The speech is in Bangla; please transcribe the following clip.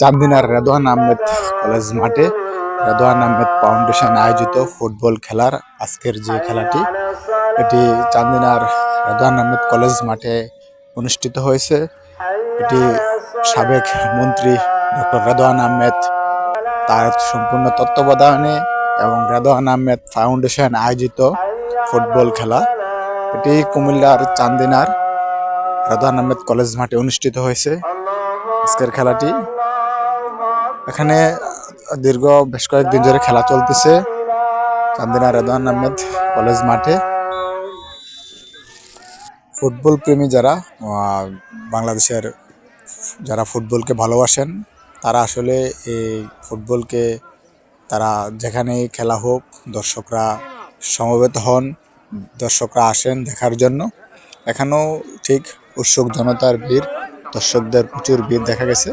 চান্দিনার রেদোয়ান আহমেদ কলেজ মাঠে রেদোয়ান আহমেদ ফাউন্ডেশন আয়োজিত ফুটবল খেলার আজকের যে খেলাটি, এটি চান্দিনার রেদোয়ান আহমেদ কলেজ মাঠে অনুষ্ঠিত হয়েছে। এটি সাবেক মন্ত্রী ডক্টর রেদোয়ান আহমেদ তার সম্পূর্ণ তত্ত্বাবধানে এবং রেদোয়ান আহমেদ ফাউন্ডেশন আয়োজিত ফুটবল খেলা। এটি কুমিল্লার চান্দিনার রেদওয়ান আহমেদ কলেজ মাঠে অনুষ্ঠিত হয়েছে। আজকের খেলাটি এখানে দীর্ঘ বেশ কয়েকদিন ধরে খেলা চলতেছে চান্দিনা রেদওয়ান আহমেদ কলেজ মাঠে। ফুটবল প্রেমী যারা বাংলাদেশের যারা ফুটবলকে ভালোবাসেন, তারা আসলে এই ফুটবলকে তারা যেখানেই খেলা হোক, দর্শকরা সমবেত হন, দর্শকরা আসেন দেখার জন্য। এখানেও ঠিক উৎসুক জনতার ভিড়, দর্শকদের প্রচুর ভিড় দেখা গেছে।